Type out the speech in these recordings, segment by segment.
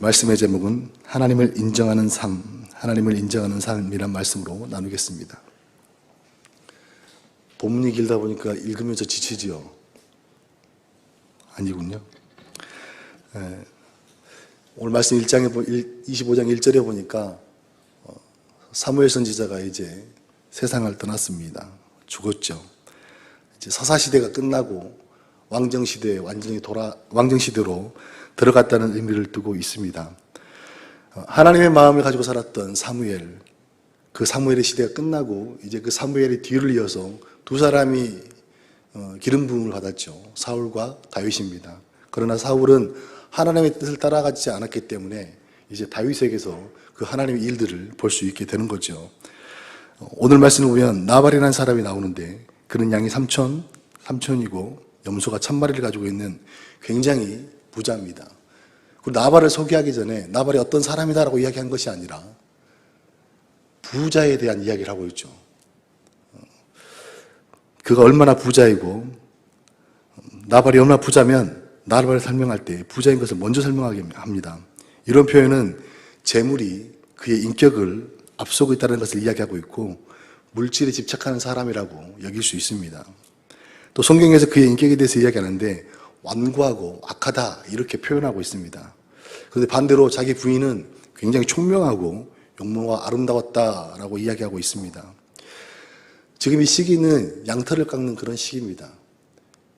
말씀의 제목은 하나님을 인정하는 삶, 하나님을 인정하는 삶이란 말씀으로 나누겠습니다. 본문이 길다 보니까 읽으면서 지치지요? 아니군요. 예, 오늘 말씀 1장에, 25장 1절에 보니까 어, 사무엘 선지자가 이제 세상을 떠났습니다. 죽었죠. 이제 서사 시대가 끝나고 왕정 시대에 완전히 돌아, 왕정 시대로 들어갔다는 의미를 두고 있습니다. 어, 하나님의 마음을 가지고 살았던 사무엘, 그 사무엘의 시대가 끝나고 이제 그 사무엘의 뒤를 이어서 두 사람이 어, 기름 부음을 받았죠. 사울과 다윗입니다. 그러나 사울은 하나님의 뜻을 따라가지 않았기 때문에 이제 다윗에게서 그 하나님의 일들을 볼 수 있게 되는 거죠. 어, 오늘 말씀을 보면 나발이라는 사람이 나오는데 그는 양이 삼천, 삼천이고 염소가 천 마리를 가지고 있는 굉장히 부자입니다. 그리고 나발을 소개하기 전에 나발이 어떤 사람이다라고 이야기한 것이 아니라 부자에 대한 이야기를 하고 있죠. 그가 얼마나 부자이고 나발이 얼마나 부자면 나발을 설명할 때 부자인 것을 먼저 설명하게 합니다. 이런 표현은 재물이 그의 인격을 앞서고 있다는 것을 이야기하고 있고 물질에 집착하는 사람이라고 여길 수 있습니다. 또 성경에서 그의 인격에 대해서 이야기하는데 완고하고 악하다 이렇게 표현하고 있습니다. 그런데 반대로 자기 부인은 굉장히 총명하고 용모가 아름다웠다라고 이야기하고 있습니다. 지금 이 시기는 양털을 깎는 그런 시기입니다.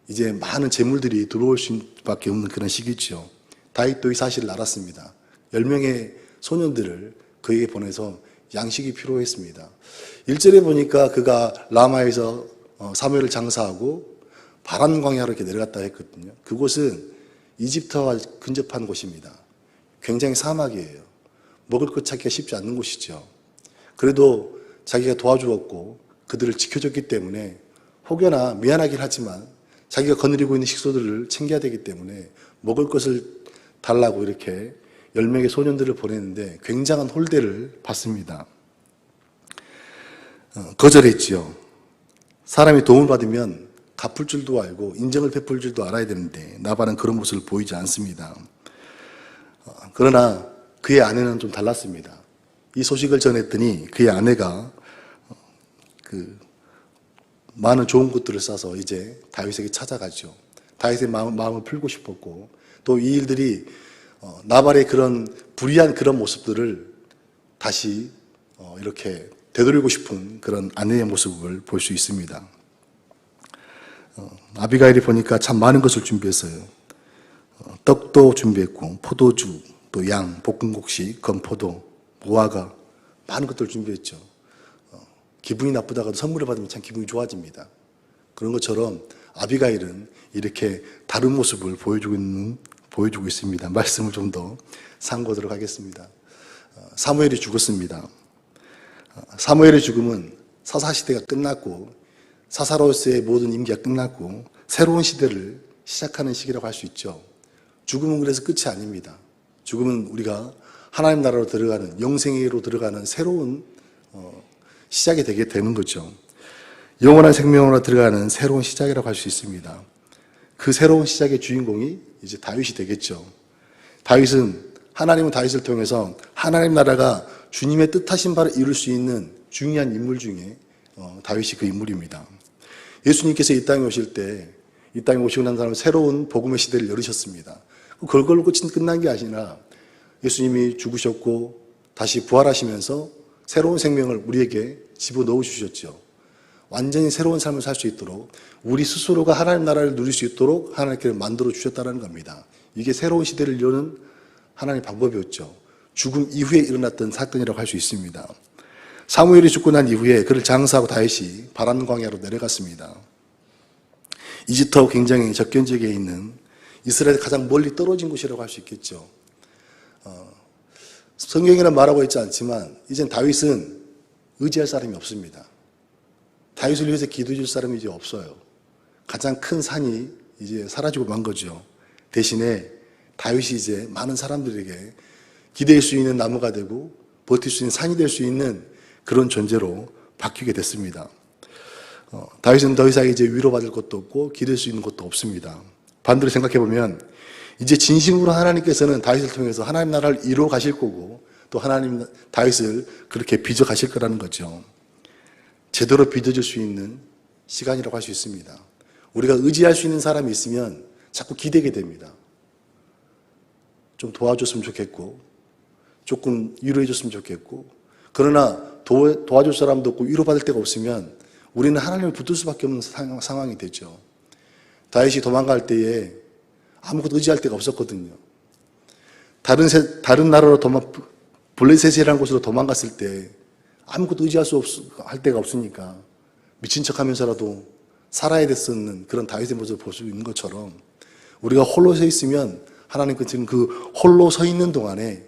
이제 많은 재물들이 들어올 수밖에 없는 그런 시기죠. 다윗도 이 사실을 알았습니다. 10명의 소년들을 그에게 보내서 양식이 필요했습니다. 1절에 보니까 그가 라마에서 어, 사무엘을 장사하고 바란 광야로 이렇게 내려갔다 했거든요. 그곳은 이집트와 근접한 곳입니다. 굉장히 사막이에요. 먹을 것 찾기가 쉽지 않는 곳이죠. 그래도 자기가 도와주었고 그들을 지켜줬기 때문에 혹여나 미안하긴 하지만 자기가 거느리고 있는 식소들을 챙겨야 되기 때문에 먹을 것을 달라고 이렇게 열 명의 소년들을 보냈는데 굉장한 홀대를 받습니다. 어, 거절했지요. 사람이 도움을 받으면 갚을 줄도 알고 인정을 베풀 줄도 알아야 되는데 나발은 그런 모습을 보이지 않습니다. 어, 그러나 그의 아내는 좀 달랐습니다. 이 소식을 전했더니 그의 아내가 어, 그 많은 좋은 것들을 싸서 이제 다윗에게 찾아가죠. 다윗의 마음, 마음을 풀고 싶었고 또 이 일들이 어, 나발의 그런 불의한 그런 모습들을 다시 어, 이렇게 되돌리고 싶은 그런 아내의 모습을 볼 수 있습니다. 어, 아비가일이 보니까 참 많은 것을 준비했어요. 어, 떡도 준비했고 포도주, 또 양, 볶음국시, 건포도, 무화과 많은 것들을 준비했죠. 어, 기분이 나쁘다가도 선물을 받으면 참 기분이 좋아집니다. 그런 것처럼 아비가일은 이렇게 다른 모습을 보여주고 있는 보여주고 있습니다. 말씀을 좀 더 상고하도록 하겠습니다. 어, 사무엘이 죽었습니다. 어, 사무엘의 죽음은 사사 시대가 끝났고 사사로서의 모든 임기가 끝났고 새로운 시대를 시작하는 시기라고 할 수 있죠. 죽음은 그래서 끝이 아닙니다. 죽음은 우리가 하나님 나라로 들어가는 영생으로 들어가는 새로운 어, 시작이 되게 되는 거죠. 영원한 생명으로 들어가는 새로운 시작이라고 할 수 있습니다. 그 새로운 시작의 주인공이 이제 다윗이 되겠죠. 다윗은 하나님은 다윗을 통해서 하나님 나라가 주님의 뜻하신 바를 이룰 수 있는 중요한 인물 중에 어, 다윗이 그 인물입니다. 예수님께서 이 땅에 오실 때 이 땅에 오시고 난 다음에 새로운 복음의 시대를 열으셨습니다. 그걸로 끝이 끝난 게 아니라 예수님이 죽으셨고 다시 부활하시면서 새로운 생명을 우리에게 집어넣어 주셨죠. 완전히 새로운 삶을 살 수 있도록 우리 스스로가 하나님 나라를 누릴 수 있도록 하나님께 만들어 주셨다는 겁니다. 이게 새로운 시대를 여는 하나님의 방법이었죠. 죽음 이후에 일어났던 사건이라고 할 수 있습니다. 사무엘이 죽고 난 이후에 그를 장사하고 다윗이 바란 광야로 내려갔습니다. 이집트하고 굉장히 접견 지역에 있는 이스라엘 가장 멀리 떨어진 곳이라고 할 수 있겠죠. 어, 성경에는 말하고 있지 않지만 이젠 다윗은 의지할 사람이 없습니다. 다윗을 위해서 기도해 줄 사람이 이제 없어요. 가장 큰 산이 이제 사라지고 만 거죠. 대신에 다윗이 이제 많은 사람들에게 기대할 수 있는 나무가 되고 버틸 수 있는 산이 될 수 있는 그런 존재로 바뀌게 됐습니다. 어, 다윗은 더 이상 이제 위로받을 것도 없고 기댈 수 있는 것도 없습니다. 반대로 생각해 보면 이제 진심으로 하나님께서는 다윗을 통해서 하나님 나라를 이루어 가실 거고 또 하나님 다윗을 그렇게 빚어 가실 거라는 거죠. 제대로 빚어줄 수 있는 시간이라고 할 수 있습니다. 우리가 의지할 수 있는 사람이 있으면 자꾸 기대게 됩니다. 좀 도와줬으면 좋겠고, 조금 위로해줬으면 좋겠고, 그러나 도, 도와줄 사람도 없고 위로받을 데가 없으면 우리는 하나님을 붙들 수밖에 없는 상- 상황이 되죠. 다윗이 도망갈 때에 아무것도 의지할 데가 없었거든요. 다른 세, 다른 나라로 도망, 블레셋이라는 곳으로 도망갔을 때 아무것도 의지할 수 없, 할 데가 없으니까 미친 척 하면서라도 살아야 됐었는 그런 다윗의 모습을 볼 수 있는 것처럼 우리가 홀로 서 있으면 하나님께서 지금 그 홀로 서 있는 동안에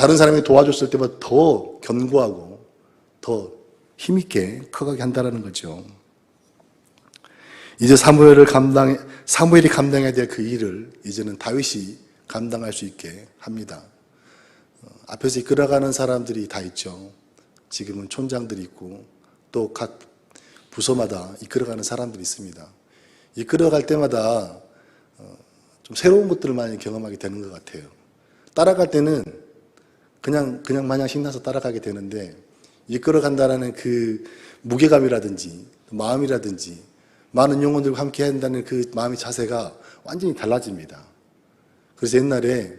다른 사람이 도와줬을 때보다 더 견고하고 더 힘있게 커가게 한다는 거죠. 이제 사무엘을 감당, 사무엘이 감당해야 될 그 일을 이제는 다윗이 감당할 수 있게 합니다. 어, 앞에서 이끌어가는 사람들이 다 있죠. 지금은 촌장들이 있고 또 각 부서마다 이끌어가는 사람들이 있습니다. 이끌어갈 때마다 어, 좀 새로운 것들을 많이 경험하게 되는 것 같아요. 따라갈 때는 그냥 그냥 마냥 신나서 따라가게 되는데 이끌어 간다라는 그 무게감이라든지 마음이라든지 많은 영혼들과 함께 한다는 그 마음의 자세가 완전히 달라집니다. 그래서 옛날에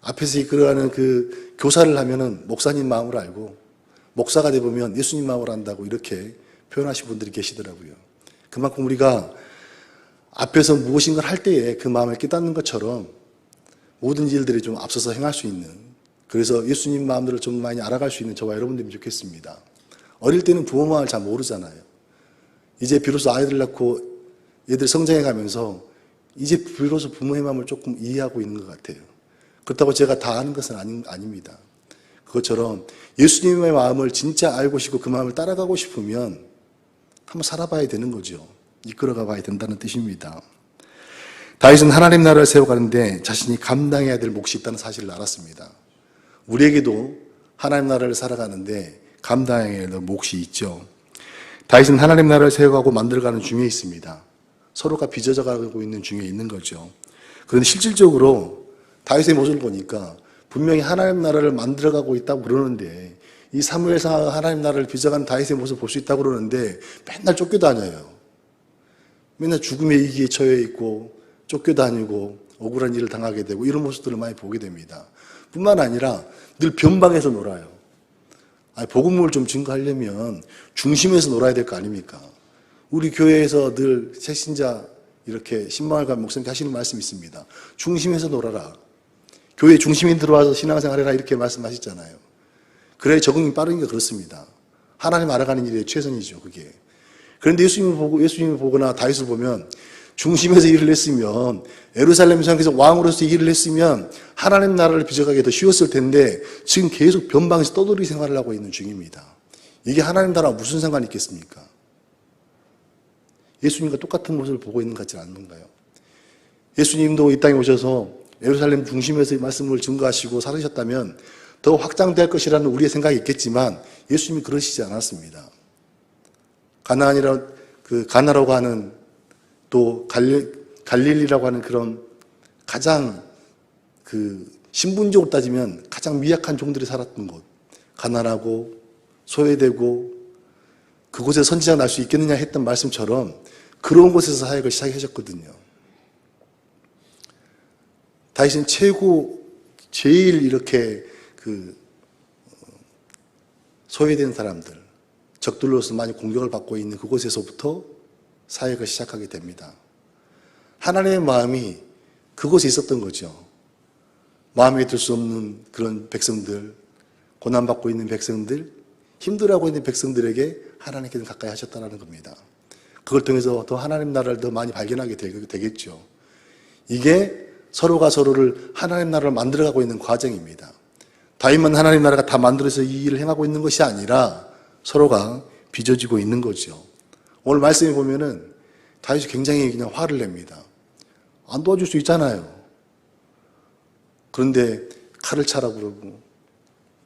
앞에서 이끌어가는 그 교사를 하면은 목사님 마음을 알고 목사가 돼 보면 예수님 마음을 안다고 이렇게 표현하신 분들이 계시더라고요. 그만큼 우리가 앞에서 무엇인가를 할 때에 그 마음을 깨닫는 것처럼 모든 일들이 좀 앞서서 행할 수 있는 그래서 예수님 마음들을 좀 많이 알아갈 수 있는 저와 여러분들이 좋겠습니다. 어릴 때는 부모 마음을 잘 모르잖아요. 이제 비로소 아이들 낳고 얘들 성장해 가면서 이제 비로소 부모의 마음을 조금 이해하고 있는 것 같아요. 그렇다고 제가 다 아는 것은 아니, 아닙니다. 그것처럼 예수님의 마음을 진짜 알고 싶고 그 마음을 따라가고 싶으면 한번 살아봐야 되는 거죠. 이끌어가 봐야 된다는 뜻입니다. 다윗은 하나님 나라를 세워가는데 자신이 감당해야 될 몫이 있다는 사실을 알았습니다. 우리에게도 하나님 나라를 살아가는데 감당해야 될 몫이 있죠. 다윗은 하나님 나라를 세워가고 만들어가는 중에 있습니다. 서로가 빚어져 가고 있는 중에 있는 거죠. 그런데 실질적으로 다윗의 모습을 보니까 분명히 하나님 나라를 만들어가고 있다고 그러는데 이 사무엘상 하나님 나라를 빚어가는 다윗의 모습을 볼수 있다고 그러는데 맨날 쫓겨다녀요. 맨날 죽음의 위기에 처해 있고 쫓겨다니고 억울한 일을 당하게 되고 이런 모습들을 많이 보게 됩니다. 뿐만 아니라 늘 변방에서 놀아요. 아니, 복음을 좀 증거하려면 중심에서 놀아야 될 거 아닙니까? 우리 교회에서 늘 새신자 이렇게 신방을 간 목사님께 하시는 말씀이 있습니다. 중심에서 놀아라. 교회 중심에 들어와서 신앙생활 해라 이렇게 말씀하셨잖아요. 그래 적응이 빠르니까 그렇습니다. 하나님 알아가는 일이 최선이죠, 그게. 그런데 예수님을 보고, 예수님을 보거나 다윗을 보면 중심에서 일을 했으면 에루살렘 성에서 왕으로서 일을 했으면 하나님 나라를 빚어가기 더 쉬웠을 텐데 지금 계속 변방에서 떠돌이 생활을 하고 있는 중입니다. 이게 하나님 나라와 무슨 상관이 있겠습니까? 예수님과 똑같은 모습을 보고 있는 것 같지 않는가요? 예수님도 이 땅에 오셔서 예루살렘 중심에서 말씀을 증거하시고 살으셨다면 더 확장될 것이라는 우리의 생각이 있겠지만 예수님이 그러시지 않았습니다. 가나안이라 그 가나라고 하는 또 갈릴, 갈릴리라고 하는 그런 가장 그 신분적으로 따지면 가장 미약한 종들이 살았던 곳 가난하고 소외되고 그곳에 선지자가 날수 있겠느냐 했던 말씀처럼 그런 곳에서 사역을 시작하셨거든요. 다윗은 최고 제일 이렇게 그 어, 소외된 사람들 적들로서 많이 공격을 받고 있는 그곳에서부터 사역을 시작하게 됩니다. 하나님의 마음이 그곳에 있었던 거죠. 마음에 들 수 없는 그런 백성들, 고난받고 있는 백성들, 힘들어하고 있는 백성들에게 하나님께서 가까이 하셨다는 겁니다. 그걸 통해서 더 하나님 나라를 더 많이 발견하게 되겠죠. 이게 서로가 서로를 하나님 나라를 만들어가고 있는 과정입니다. 다윗만 하나님 나라가 다 만들어서 이 일을 행하고 있는 것이 아니라 서로가 빚어지고 있는 거죠. 오늘 말씀에 보면은 다윗이 굉장히 그냥 화를 냅니다. 안 도와줄 수 있잖아요. 그런데 칼을 차라고 그러고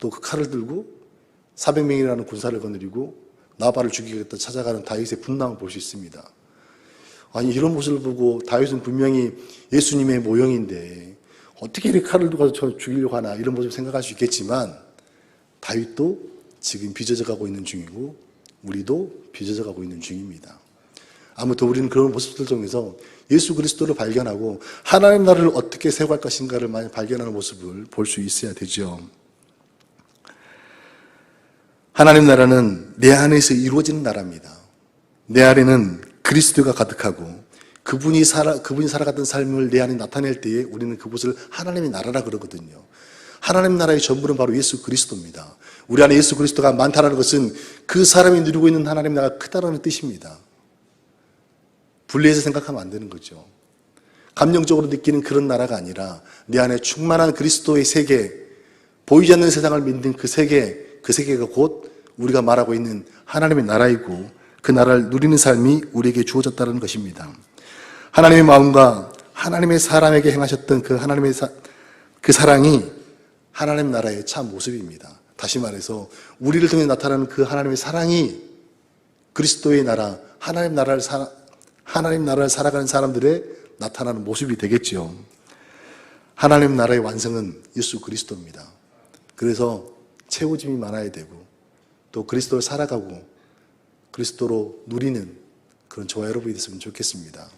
또 그 칼을 들고 400명이라는 군사를 거느리고 나발을 죽이겠다 찾아가는 다윗의 분당을 볼 수 있습니다. 아니 이런 모습을 보고 다윗은 분명히 예수님의 모형인데 어떻게 이렇게 칼을 저 죽이려고 하나 이런 모습을 생각할 수 있겠지만 다윗도 지금 빚어져 가고 있는 중이고 우리도 빚어져 가고 있는 중입니다. 아무튼 우리는 그런 모습들 통해서 예수 그리스도를 발견하고 하나님 나라를 어떻게 세워갈 것인가를 많이 발견하는 모습을 볼 수 있어야 되죠. 하나님 나라는 내 안에서 이루어지는 나라입니다. 내 안에는 그리스도가 가득하고 그분이 살아 그분이 살아갔던 삶을 내 안에 나타낼 때에 우리는 그곳을 하나님의 나라라 그러거든요. 하나님 나라의 전부는 바로 예수 그리스도입니다. 우리 안에 예수 그리스도가 많다라는 것은 그 사람이 누리고 있는 하나님 나라가 크다라는 뜻입니다. 분리해서 생각하면 안 되는 거죠. 감정적으로 느끼는 그런 나라가 아니라 내 안에 충만한 그리스도의 세계, 보이지 않는 세상을 믿는 그 세계, 그 세계가 곧 우리가 말하고 있는 하나님의 나라이고 그 나라를 누리는 삶이 우리에게 주어졌다는 것입니다. 하나님의 마음과 하나님의 사람에게 행하셨던 그 하나님의 사, 그 사랑이 하나님 나라의 참 모습입니다. 다시 말해서 우리를 통해 나타나는 그 하나님의 사랑이 그리스도의 나라, 하나님 나라를 사, 하나님 나라를 살아가는 사람들의 나타나는 모습이 되겠지요. 하나님 나라의 완성은 예수 그리스도입니다. 그래서 채워짐이 많아야 되고 또 그리스도를 살아가고 그리스도로 누리는 그런 저와 여러분이 됐으면 좋겠습니다.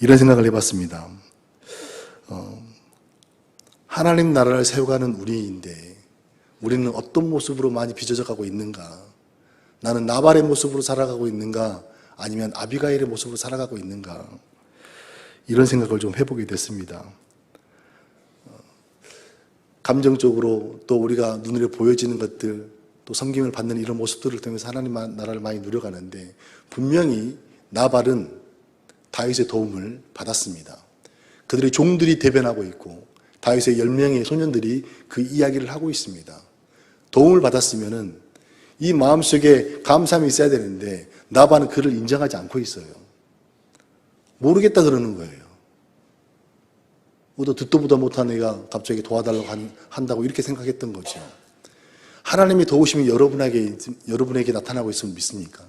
이런 생각을 해봤습니다. 어, 하나님 나라를 세워가는 우리인데 우리는 어떤 모습으로 많이 빚어져 가고 있는가? 나는 나발의 모습으로 살아가고 있는가? 아니면 아비가일의 모습으로 살아가고 있는가? 이런 생각을 좀 해보게 됐습니다. 어, 감정적으로 또 우리가 눈으로 보여지는 것들, 또 섬김을 받는 이런 모습들을 통해서 하나님 나라를 많이 누려가는데 분명히 나발은 다윗의 도움을 받았습니다. 그들의 종들이 대변하고 있고 다윗의 열 명의 소년들이 그 이야기를 하고 있습니다. 도움을 받았으면은 이 마음속에 감사함이 있어야 되는데 나반은 그를 인정하지 않고 있어요. 모르겠다 그러는 거예요. 또 듣도 보도 못한 애가 갑자기 도와달라고 한, 한다고 이렇게 생각했던 거죠. 하나님의 도우심이 여러분에게, 여러분에게 나타나고 있으면 믿습니까?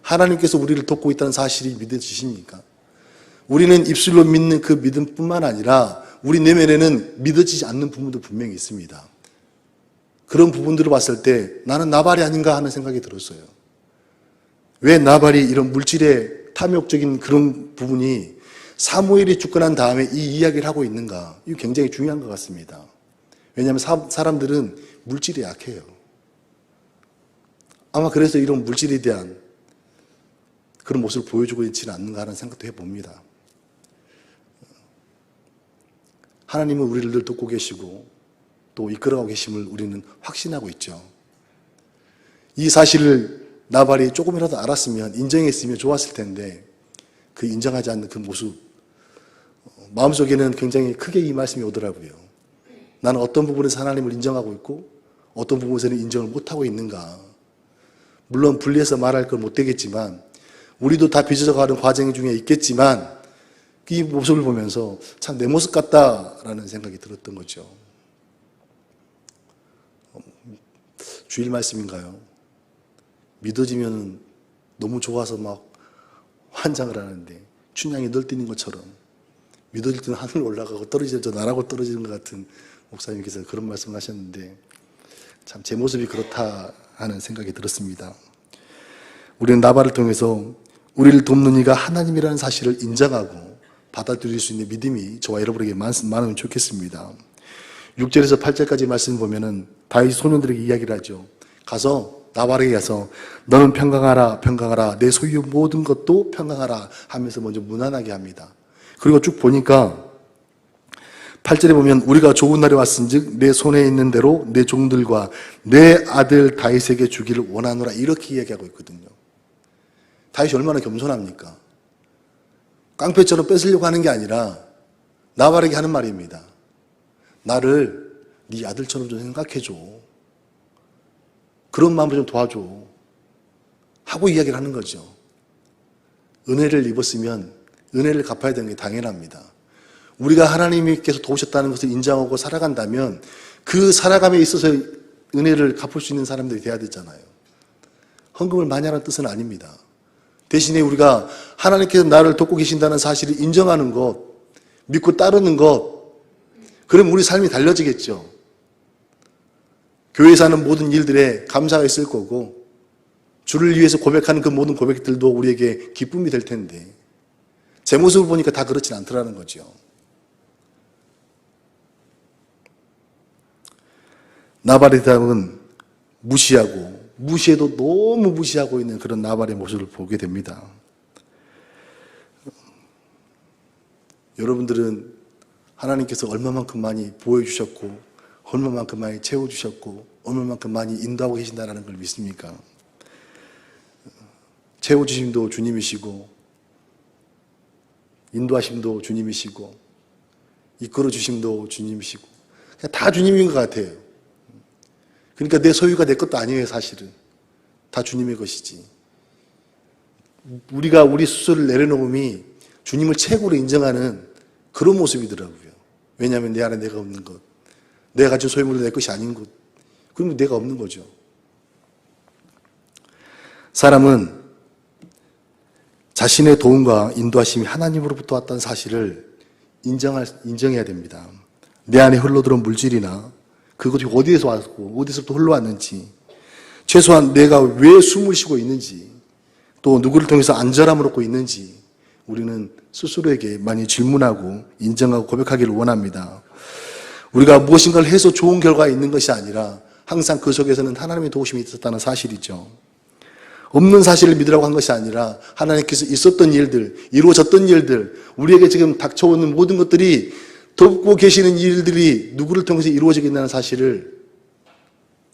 하나님께서 우리를 돕고 있다는 사실이 믿어지십니까? 우리는 입술로 믿는 그 믿음뿐만 아니라 우리 내면에는 믿어지지 않는 부분도 분명히 있습니다. 그런 부분들을 봤을 때 나는 나발이 아닌가 하는 생각이 들었어요. 왜 나발이 이런 물질의 탐욕적인 그런 부분이 사무엘이 죽고 난 다음에 이 이야기를 하고 있는가? 이거 굉장히 중요한 것 같습니다. 왜냐하면 사, 사람들은 물질에 약해요. 아마 그래서 이런 물질에 대한 그런 모습을 보여주고 있지는 않는가 하는 생각도 해봅니다. 하나님은 우리를 늘 돕고 계시고 또 이끌어가고 계심을 우리는 확신하고 있죠. 이 사실을 나발이 조금이라도 알았으면 인정했으면 좋았을 텐데 그 인정하지 않는 그 모습 마음속에는 굉장히 크게 이 말씀이 오더라고요. 나는 어떤 부분에서 하나님을 인정하고 있고 어떤 부분에서는 인정을 못하고 있는가. 물론 분리해서 말할 건 못 되겠지만 우리도 다 빚어져 가는 과정 중에 있겠지만 이 모습을 보면서 참 내 모습 같다라는 생각이 들었던 거죠. 주일 말씀인가요? 믿어지면 너무 좋아서 막 환장을 하는데 춘향이 널뛰는 것처럼 믿어질 때는 하늘 올라가고 떨어질 때 나라고 떨어지는 것 같은 목사님께서 그런 말씀을 하셨는데 참 제 모습이 그렇다 하는 생각이 들었습니다. 우리는 나발을 통해서 우리를 돕는 이가 하나님이라는 사실을 인정하고 받아들일 수 있는 믿음이 저와 여러분에게 많으면 좋겠습니다. 6절에서 8절까지 말씀 보면은 다윗 소년들에게 이야기를 하죠. 가서 나발에게 가서 너는 평강하라 평강하라 내 소유 모든 것도 평강하라 하면서 먼저 무난하게 합니다. 그리고 쭉 보니까 8절에 보면 우리가 좋은 날이 왔은즉 내 손에 있는 대로 내 종들과 내 아들 다윗에게 주기를 원하노라 이렇게 이야기하고 있거든요. 다윗이 얼마나 겸손합니까? 깡패처럼 뺏으려고 하는 게 아니라 나발에게 하는 말입니다. 나를 네 아들처럼 좀 생각해줘. 그런 마음을 좀 도와줘. 하고 이야기를 하는 거죠. 은혜를 입었으면 은혜를 갚아야 되는 게 당연합니다. 우리가 하나님께서 도우셨다는 것을 인정하고 살아간다면 그 살아감에 있어서 은혜를 갚을 수 있는 사람들이 돼야 되잖아요. 헌금을 많이 하는 뜻은 아닙니다. 대신에 우리가 하나님께서 나를 돕고 계신다는 사실을 인정하는 것, 믿고 따르는 것, 그럼 우리 삶이 달라지겠죠. 교회에서 하는 모든 일들에 감사가 있을 거고, 주를 위해서 고백하는 그 모든 고백들도 우리에게 기쁨이 될 텐데, 제 모습을 보니까 다 그렇진 않더라는 거죠. 나발의 대답은 무시하고, 무시해도 너무 무시하고 있는 그런 나발의 모습을 보게 됩니다. 여러분들은 하나님께서 얼마만큼 많이 보여주셨고, 얼마만큼 많이 채워주셨고, 얼마만큼 많이 인도하고 계신다는 걸 믿습니까? 채워주심도 주님이시고, 인도하심도 주님이시고, 이끌어주심도 주님이시고, 다 주님인 것 같아요. 그러니까 내 소유가 내 것도 아니에요, 사실은. 다 주님의 것이지. 우리가 우리 스스로를 내려놓음이 주님을 최고로 인정하는 그런 모습이더라고요. 왜냐하면 내 안에 내가 없는 것. 내가 가진 소유물은 내 것이 아닌 것. 그러면 내가 없는 거죠. 사람은 자신의 도움과 인도하심이 하나님으로부터 왔다는 사실을 인정할, 인정해야 됩니다. 내 안에 흘러들어온 물질이나 그것이 어디에서 왔고, 어디서부터 흘러왔는지, 최소한 내가 왜 숨을 쉬고 있는지, 또 누구를 통해서 안전함을 얻고 있는지, 우리는 스스로에게 많이 질문하고 인정하고 고백하기를 원합니다. 우리가 무엇인가를 해서 좋은 결과가 있는 것이 아니라 항상 그 속에서는 하나님의 도우심이 있었다는 사실이죠. 없는 사실을 믿으라고 한 것이 아니라 하나님께서 있었던 일들, 이루어졌던 일들, 우리에게 지금 닥쳐오는 모든 것들이 돕고 계시는 일들이 누구를 통해서 이루어지게 된다는 사실을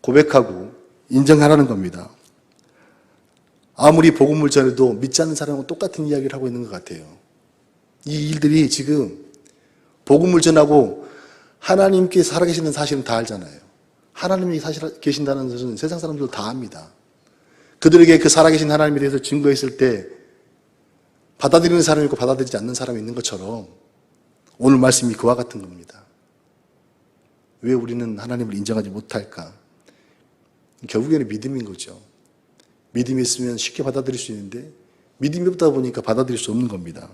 고백하고 인정하라는 겁니다. 아무리 복음을 전해도 믿지 않는 사람은 똑같은 이야기를 하고 있는 것 같아요. 이 일들이 지금 복음을 전하고 하나님께 살아계시는 사실은 다 알잖아요. 하나님이 사실 계신다는 것은 세상 사람들도 다 압니다. 그들에게 그 살아계신 하나님에 대해서 증거했을 때 받아들이는 사람이 있고 받아들이지 않는 사람이 있는 것처럼 오늘 말씀이 그와 같은 겁니다. 왜 우리는 하나님을 인정하지 못할까? 결국에는 믿음인 거죠. 믿음이 있으면 쉽게 받아들일 수 있는데 믿음이 없다 보니까 받아들일 수 없는 겁니다.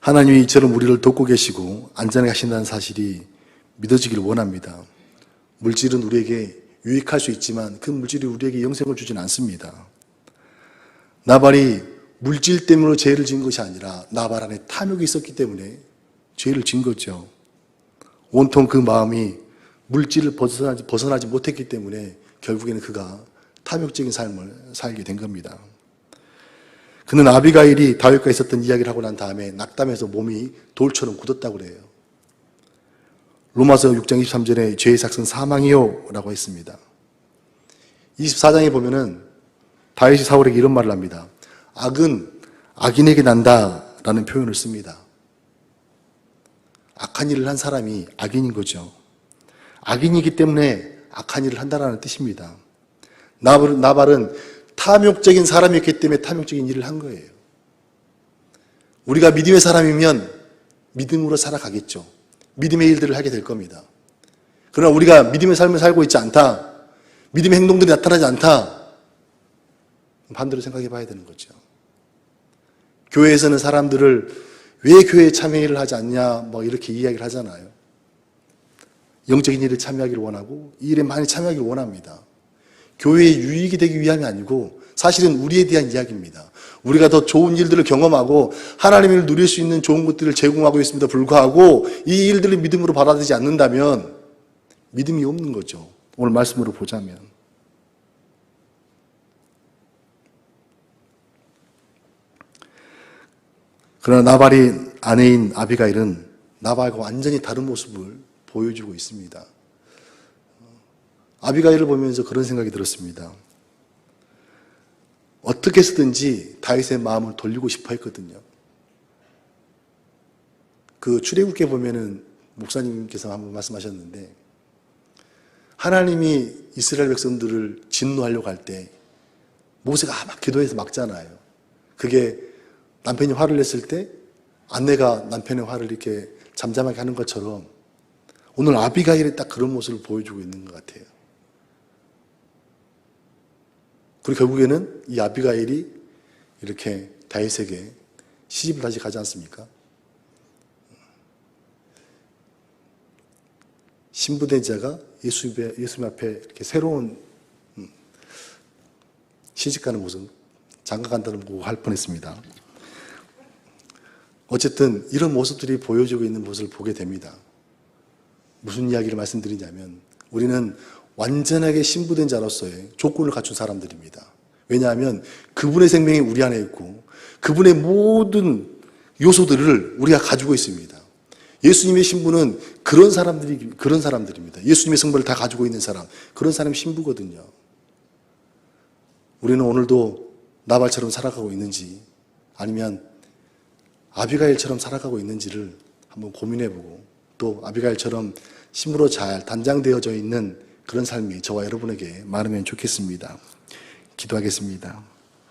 하나님이 이처럼 우리를 돕고 계시고 안전하게 하신다는 사실이 믿어지기를 원합니다. 물질은 우리에게 유익할 수 있지만 그 물질이 우리에게 영생을 주진 않습니다. 나발이 물질 때문에 죄를 진 것이 아니라 나발 안에 탐욕이 있었기 때문에 죄를 진 거죠. 온통 그 마음이 물질을 벗어나지, 벗어나지 못했기 때문에 결국에는 그가 탐욕적인 삶을 살게 된 겁니다. 그는 아비가일이 다윗과 있었던 이야기를 하고 난 다음에 낙담해서 몸이 돌처럼 굳었다고 그래요. 로마서 6장 23절에 죄의 삭은 사망이요 라고 했습니다. 24장에 보면은 다윗이 사울에게 이런 말을 합니다. 악은 악인에게 난다라는 표현을 씁니다. 악한 일을 한 사람이 악인인 거죠. 악인이기 때문에 악한 일을 한다라는 뜻입니다. 나발은 탐욕적인 사람이었기 때문에 탐욕적인 일을 한 거예요. 우리가 믿음의 사람이면 믿음으로 살아가겠죠. 믿음의 일들을 하게 될 겁니다. 그러나 우리가 믿음의 삶을 살고 있지 않다. 믿음의 행동들이 나타나지 않다. 반대로 생각해 봐야 되는 거죠. 교회에서는 사람들을 왜 교회에 참여를 하지 않냐, 뭐 이렇게 이야기를 하잖아요. 영적인 일에 참여하기를 원하고, 이 일에 많이 참여하기를 원합니다. 교회의 유익이 되기 위함이 아니고, 사실은 우리에 대한 이야기입니다. 우리가 더 좋은 일들을 경험하고, 하나님을 누릴 수 있는 좋은 것들을 제공하고 있습니다. 불구하고, 이 일들을 믿음으로 받아들이지 않는다면, 믿음이 없는 거죠. 오늘 말씀으로 보자면. 그러나 나발이 아내인 아비가일은 나발과 완전히 다른 모습을 보여주고 있습니다. 아비가일을 보면서 그런 생각이 들었습니다. 어떻게 해서든지 다윗의 마음을 돌리고 싶어 했거든요. 그 출애굽기에 보면은 목사님께서 한번 말씀하셨는데 하나님이 이스라엘 백성들을 진노하려고 할 때 모세가 막 기도해서 막잖아요. 그게 남편이 화를 냈을 때 아내가 남편의 화를 이렇게 잠잠하게 하는 것처럼 오늘 아비가일이 딱 그런 모습을 보여주고 있는 것 같아요. 그리고 결국에는 이 아비가일이 이렇게 다윗에게 시집을 다시 가지 않습니까? 신부된 자가 예수님, 앞에 이렇게 새로운 음, 시집가는 모습, 장가간다는 보고 할 뻔했습니다. 어쨌든 이런 모습들이 보여지고 있는 모습을 보게 됩니다. 무슨 이야기를 말씀드리냐면 우리는 완전하게 신부된 자로서의 조건을 갖춘 사람들입니다. 왜냐하면 그분의 생명이 우리 안에 있고 그분의 모든 요소들을 우리가 가지고 있습니다. 예수님의 신부는 그런 사람들이 그런 사람들입니다. 예수님의 성분을 다 가지고 있는 사람 그런 사람이 신부거든요. 우리는 오늘도 나발처럼 살아가고 있는지 아니면 아비가일처럼 살아가고 있는지를 한번 고민해보고 또 아비가일처럼 힘으로 잘 단장되어져 있는 그런 삶이 저와 여러분에게 많으면 좋겠습니다. 기도하겠습니다.